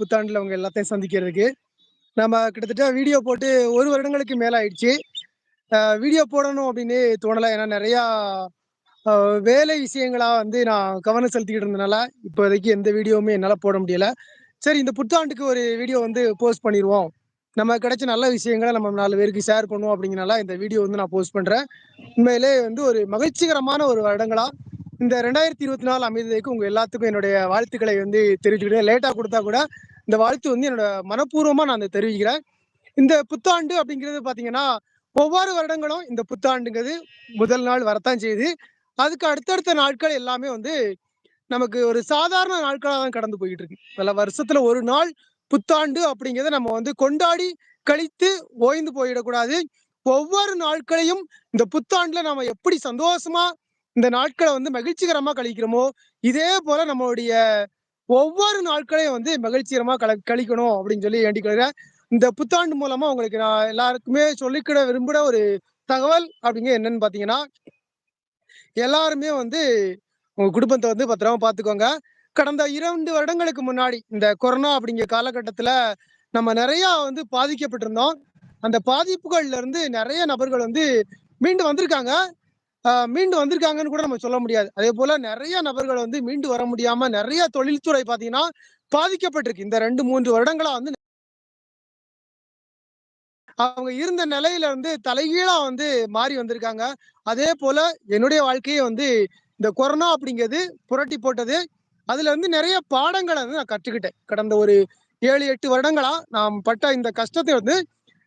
புத்தாண்டுல உங்க எல்லாத்தையும் சந்திக்கிறதுக்கு. நம்ம கிட்டத்தட்ட வீடியோ போட்டு ஒரு வருடங்களுக்கு மேல ஆயிடுச்சு. வீடியோ போடணும் அப்படின்னு தோணலை. ஏன்னா நிறையா வேலை விஷயங்களா வந்து நான் கவனம் செலுத்திக்கிட்டு இருந்தனால இப்போதைக்கு எந்த வீடியோவுமே என்னால் போட முடியல. சரி இந்த புத்தாண்டுக்கு ஒரு வீடியோ வந்து போஸ்ட் பண்ணிடுவோம். நம்ம கிடைச்ச நல்ல விஷயங்களை நம்ம நாலு பேருக்கு ஷேர் பண்ணுவோம் அப்படிங்கிறனால இந்த வீடியோ வந்து நான் போஸ்ட் பண்றேன். உண்மையிலே வந்து ஒரு மகிழ்ச்சிகரமான ஒரு வருடங்களா இந்த ரெண்டாயிரத்தி இருபத்தி நாலு அமைதிக்கு உங்க எல்லாத்துக்கும் என்னுடைய வாழ்த்துக்களை வந்து தெரிவிச்சுக்கிட்டேன். லேட்டா கொடுத்தா கூட இந்த வாழ்த்து வந்து என்னோட மனப்பூர்வமா நான் அதை தெரிவிக்கிறேன். இந்த புத்தாண்டு அப்படிங்கிறது பாத்தீங்கன்னா ஒவ்வொரு வருடங்களும் இந்த புத்தாண்டுங்கிறது முதல் நாள் வரத்தான் செய்யுது. அதுக்கு அடுத்தடுத்த நாட்கள் எல்லாமே வந்து நமக்கு ஒரு சாதாரண நாட்களாக தான் கடந்து போயிட்டு இருக்கு பல வருஷத்துல ஒரு நாள் புத்தாண்டு அப்படிங்கிறத நம்ம வந்து கொண்டாடி கழித்து ஓய்ந்து போயிடக்கூடாது. ஒவ்வொரு நாட்களையும் இந்த புத்தாண்டுல நம்ம எப்படி சந்தோஷமா இந்த நாட்களை வந்து மகிழ்ச்சிகரமா கழிக்கிறோமோ? இதே போல நம்மளுடைய ஒவ்வொரு நாட்களையும் வந்து மகிழ்ச்சிகரமா கல கழிக்கணும் அப்படின்னு சொல்லி வேண்டிக்கிறேன் இந்த புத்தாண்டு மூலமா உங்களுக்கு நான் எல்லாருக்குமே சொல்லிக்கிட விரும்புகிற ஒரு தகவல் அப்படிங்க என்னன்னு பாத்தீங்கன்னா எல்லாருமே வந்து உங்க குடும்பத்தை வந்து பத்திரமா பாத்துக்கோங்க. கடந்த இரண்டு வருடங்களுக்கு முன்னாடி இந்த கொரோனா அப்படிங்கிற காலகட்டத்துல நம்ம நிறைய வந்து பாதிக்கப்பட்டிருந்தோம். அந்த பாதிப்புகள்ல இருந்து நிறைய நபர்கள் வந்து மீண்டு வந்திருக்காங்க. மீண்டு வந்திருக்காங்கன்னு கூட நம்ம சொல்ல முடியாது. அதே போல நிறைய நபர்கள் வந்து மீண்டு வர முடியாம நிறைய தொழில்துறை பாத்தீங்கன்னா பாதிக்கப்பட்டிருக்கு. இந்த ரெண்டு மூன்று வருடங்களா வந்து அவங்க இருந்த நிலையில வந்து தலைகீழா வந்து மாறி வந்திருக்காங்க. அதே போல என்னுடைய வாழ்க்கையை வந்து இந்த கொரோனா அப்படிங்கிறது புரட்டி போட்டது. அதுல வந்து நிறைய பாடங்களை வந்து நான் கற்றுக்கிட்டேன். கடந்த ஒரு ஏழு எட்டு வருடங்களா நாம் பட்ட இந்த கஷ்டத்தை வந்து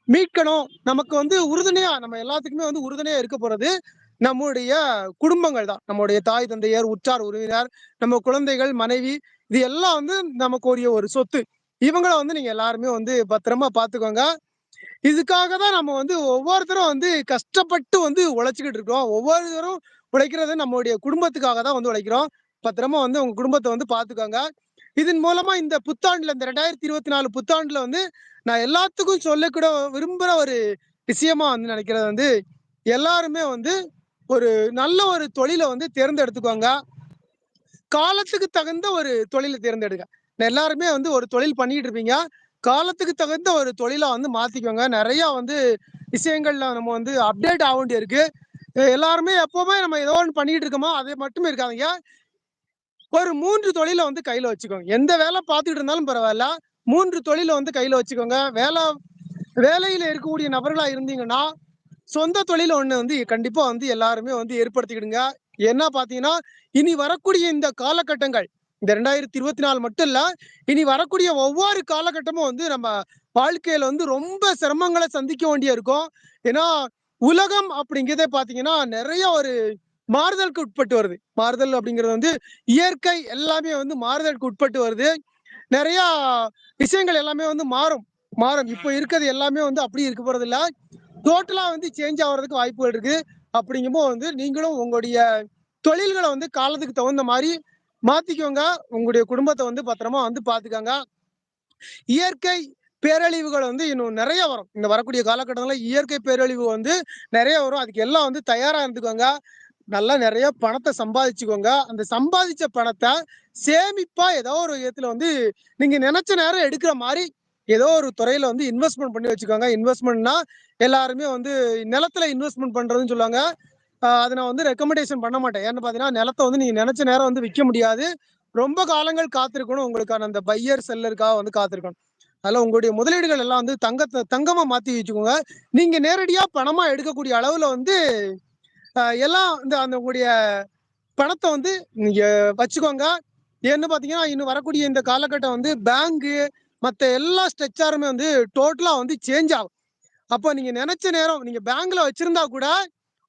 மீட்கணும். நமக்கு வந்து உறுதுணையா நம்ம எல்லாத்துக்குமே வந்து உறுதுணையா இருக்க போறது நம்முடைய குடும்பங்கள் தான். நம்முடைய தாய் தந்தையர் உற்றார் உறவினர் நம்ம குழந்தைகள் மனைவி இது எல்லாம் வந்து நமக்கு உரிய ஒரு சொத்து. இவங்கள வந்து நீங்க எல்லாருமே வந்து பத்திரமா பாத்துக்கோங்க. இதுக்காக தான் நம்ம வந்து ஒவ்வொருத்தரும் வந்து கஷ்டப்பட்டு வந்து உழைச்சிக்கிட்டு இருக்கோம் ஒவ்வொருத்தரும் உழைக்கிறது நம்மளுடைய குடும்பத்துக்காக தான் வந்து உழைக்கிறோம். பத்திரமா வந்து உங்க குடும்பத்தை வந்து பாத்துக்கோங்க. இதன் மூலமா இந்த புத்தாண்டுல இந்த ரெண்டாயிரத்தி இருபத்தி நாலு புத்தாண்டுல வந்து நான் எல்லாத்துக்கும் சொல்லக்கூட விரும்புற ஒரு விஷயமா வந்து நினைக்கிறது வந்து எல்லாருமே வந்து ஒரு நல்ல ஒரு தொழிலை வந்து தேர்ந்தெடுத்துக்கோங்க. காலத்துக்கு தகுந்த ஒரு தொழிலை தேர்ந்தெடுங்க. எல்லாருமே வந்து ஒரு தொழில் பண்ணிட்டு இருப்பீங்க. காலத்துக்கு தகுந்த ஒரு தொழிலை வந்து மாத்திக்கோங்க. நிறைய வந்து விஷயங்கள்ல நம்ம வந்து அப்டேட் ஆக வேண்டிய இருக்கு எல்லாருமே எப்பவுமே நம்ம ஏதோ ஒன்று பண்ணிட்டு இருக்கோமோ அதே மட்டுமே இருக்காதீங்க. ஒரு மூன்று தொழிலை வந்து கையில வச்சுக்கோங்க. எந்த வேலை பார்த்துட்டு இருந்தாலும் பரவாயில்ல. மூன்று தொழிலை வந்து கையில வச்சுக்கோங்க. வேலை வேலையில இருக்கக்கூடிய நபர்களா இருந்தீங்கன்னா சொந்த தொழில் ஒண்ணு வந்து கண்டிப்பா வந்து எல்லாருமே வந்து ஏற்படுத்திக்கிடுங்க. என்ன பாத்தீங்கன்னா இனி வரக்கூடிய இந்த காலகட்டங்கள் இந்த ரெண்டாயிரத்தி இருபத்தி நாலு மட்டும் இல்ல இனி வரக்கூடிய ஒவ்வொரு காலகட்டமும் வந்து நம்ம வாழ்க்கையில வந்து ரொம்ப சிரமங்களை சந்திக்க வேண்டிய இருக்கும். ஏன்னா உலகம் அப்படிங்கிறதே பாத்தீங்கன்னா நிறைய ஒரு மாறுதலுக்கு உட்பட்டு வருது. மாறுதல் அப்படிங்கிறது வந்து இயற்கை எல்லாமே வந்து மாறுதலுக்கு உட்பட்டு வருது. நிறைய விஷயங்கள் எல்லாமே வந்து மாறும். மாறும். இப்போ இருக்கிறது எல்லாமே வந்து அப்படி இருக்க போறது இல்ல டோட்டலா வந்து சேஞ்ச் ஆகிறதுக்கு வாய்ப்புகள் இருக்கு. அப்படிங்கும்போது வந்து நீங்களும் உங்களுடைய தொழில்களை வந்து காலத்துக்கு தகுந்த மாதிரி மாத்திக்கோங்க. உங்களுடைய குடும்பத்தை வந்து பத்திரமா வந்து பாத்துக்கோங்க. இயற்கை பேரழிவுகள் வந்து இன்னும் நிறைய வரும். இந்த வரக்கூடிய காலகட்டங்கள்ல இயற்கை பேரழிவு வந்து நிறைய வரும். அதுக்கு எல்லாம் வந்து தயாரா இருந்துக்கோங்க. நல்லா நிறைய பணத்தை சம்பாதிச்சுக்கோங்க. அந்த சம்பாதிச்ச பணத்தை சேமிப்பா ஏதோ ஒரு விதத்துல வந்து நீங்க நினைச்ச நேரம் எடுக்கிற மாதிரி ஏதோ ஒரு துறையில வந்து இன்வெஸ்ட்மெண்ட் பண்ணி வச்சுக்கோங்க. இன்வெஸ்ட்மெண்ட்னா எல்லாருமே வந்து நிலத்துல இன்வெஸ்ட்மெண்ட் பண்றதுன்னு சொல்லுவாங்க. அதை நான் வந்து ரெக்கமெண்டேஷன் பண்ண மாட்டேன். ஏன்னு பாத்தீங்கன்னா நிலத்தை வந்து நீங்க நினைச்ச நேரம் வந்து விற்க முடியாது. ரொம்ப காலங்கள் காத்திருக்கணும். உங்களுக்கான அந்த பையர் செல்லருக்காக வந்து காத்திருக்கணும். அதனால உங்களுடைய முதலீடுகள் எல்லாம் வந்து தங்கத்தை தங்கமா மாத்தி வச்சுக்கோங்க. நீங்க நேரடியா பணமா எடுக்கக்கூடிய அளவுல வந்து எல்லாம் இந்த அந்த உங்களுடைய பணத்தை வந்து நீங்க வச்சுக்கோங்க. ஏன்னு பாத்தீங்கன்னா இன்னும் வரக்கூடிய இந்த காலகட்டம் வந்து பேங்க்கு மற்ற எல்லா ஸ்ட்ரக்சருமே வந்து டோட்டலாக வந்து சேஞ்ச் ஆகும். அப்போ நீங்கள் நினச்ச நேரம் நீங்கள் பேங்க்ல வச்சிருந்தா கூட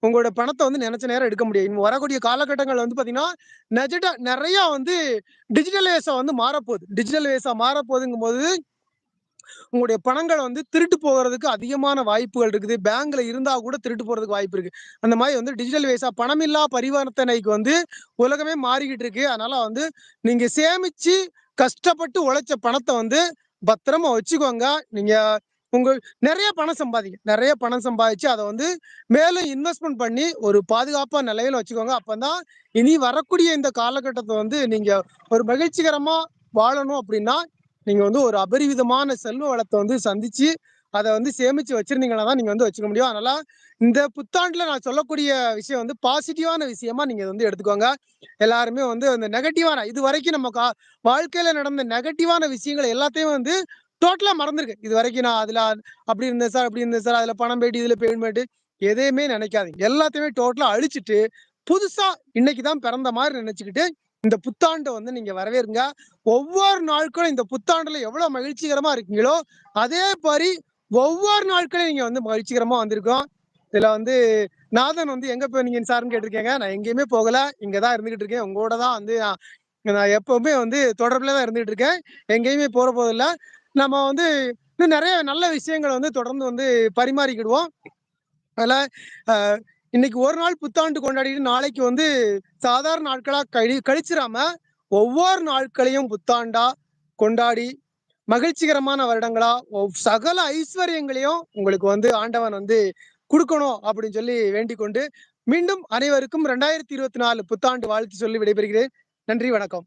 உங்களோட பணத்தை வந்து நினைச்ச நேரம் எடுக்க முடியும் இங்கே வரக்கூடிய காலகட்டங்கள் வந்து பார்த்தீங்கன்னா நெஜட நிறைய வந்து டிஜிட்டல் வேஸா வந்து மாறப்போகுது. டிஜிட்டல் வேஸா மாறப்போகுதுங்கும் போது உங்களுடைய பணங்கள் வந்து திருட்டு போகிறதுக்கு அதிகமான வாய்ப்புகள் இருக்குது. பேங்க்ல இருந்தா கூட திருட்டு போறதுக்கு வாய்ப்பு இருக்கு. அந்த மாதிரி வந்து டிஜிட்டல் வேஸா பணமில்லா பரிவர்த்தனைக்கு வந்து உலகமே மாறிக்கிட்டு இருக்கு. அதனால வந்து நீங்க சேமிச்சு கஷ்டப்பட்டு உழைச்ச பணத்தை வந்து பத்திரமா வச்சுக்கோங்க. நீங்க உங்க நிறைய பணம் சம்பாதிங்க. நிறைய பணம் சம்பாதிச்சு அதை வந்து மேலும் இன்வெஸ்ட்மெண்ட் பண்ணி ஒரு பாதுகாப்பா நிலையில வச்சுக்கோங்க. அப்பதான் இனி வரக்கூடிய இந்த காலகட்டத்தை வந்து நீங்க ஒரு மகிழ்ச்சிகரமா வாழணும் அப்படின்னா நீங்க வந்து ஒரு அபரிவிதமான செல்வ வளத்தை வந்து சந்திச்சு அதை வந்து சேமிச்சு வச்சிருந்தீங்கன்னா தான் நீங்க வந்து வச்சுக்க முடியும். அதனால இந்த புத்தாண்டுல நான் சொல்லக்கூடிய விஷயம் வந்து பாசிட்டிவான விஷயமா நீங்க வந்து எடுத்துக்கோங்க. எல்லாருமே வந்து அந்த நெகட்டிவான இது வரைக்கும் நம்ம கா வாழ்க்கையில நடந்த நெகட்டிவான விஷயங்கள் எல்லாத்தையும் வந்து டோட்டலா மறந்துருக்கு இது வரைக்கும் நான் அதுல அப்படி இருந்தேன் சார் அப்படி இருந்தேன் சார் அதுல பணம் போயிட்டு இதுல பேமெண்ட் எதையுமே நினைக்காதீங்க. எல்லாத்தையுமே டோட்டலா அழிச்சிட்டு புதுசா இன்னைக்குதான் பிறந்த மாதிரி நினைச்சுக்கிட்டு இந்த புத்தாண்டை வந்து நீங்க வரவேறுங்க ஒவ்வொரு நாட்களும் இந்த புத்தாண்டுல எவ்வளவு மகிழ்ச்சிகரமா இருக்கீங்களோ அதே மாதிரி ஒவ்வொரு நாட்களும் நீங்க வந்து மகிழ்ச்சிகரமா வந்திருக்கோம். இதுல வந்து நாதன் வந்து எங்க போனீங்க சார்னு கேட்டிருக்கேங்க? நான் எங்கேயுமே போகல. இங்கதான் இருந்துகிட்டு இருக்கேன். உங்களோட தான் வந்து நான் நான் எப்பவுமே வந்து தொடர்புல தான் இருந்துகிட்டு இருக்கேன். எங்கேயுமே போற போதில்ல நம்ம வந்து இன்னும் நிறைய நல்ல விஷயங்களை வந்து தொடர்ந்து வந்து பரிமாறிக்கிடுவோம். அதில் இன்னைக்கு ஒரு நாள் புத்தாண்டு கொண்டாடிட்டு நாளைக்கு வந்து சாதாரண நாட்களாக கழி கழிச்சிடாம ஒவ்வொரு நாட்களையும் புத்தாண்டா கொண்டாடி மகிழ்ச்சிகரமான வருடங்களா? சகல ஐஸ்வர்யங்களையும் உங்களுக்கு வந்து ஆண்டவன் வந்து கொடுக்கணும் அப்படின்னு சொல்லி வேண்டிக் கொண்டு மீண்டும் அனைவருக்கும் ரெண்டாயிரத்தி இருபத்தி நாலு புத்தாண்டு வாழ்த்து சொல்லி விடைபெறுகிறேன். நன்றி வணக்கம்.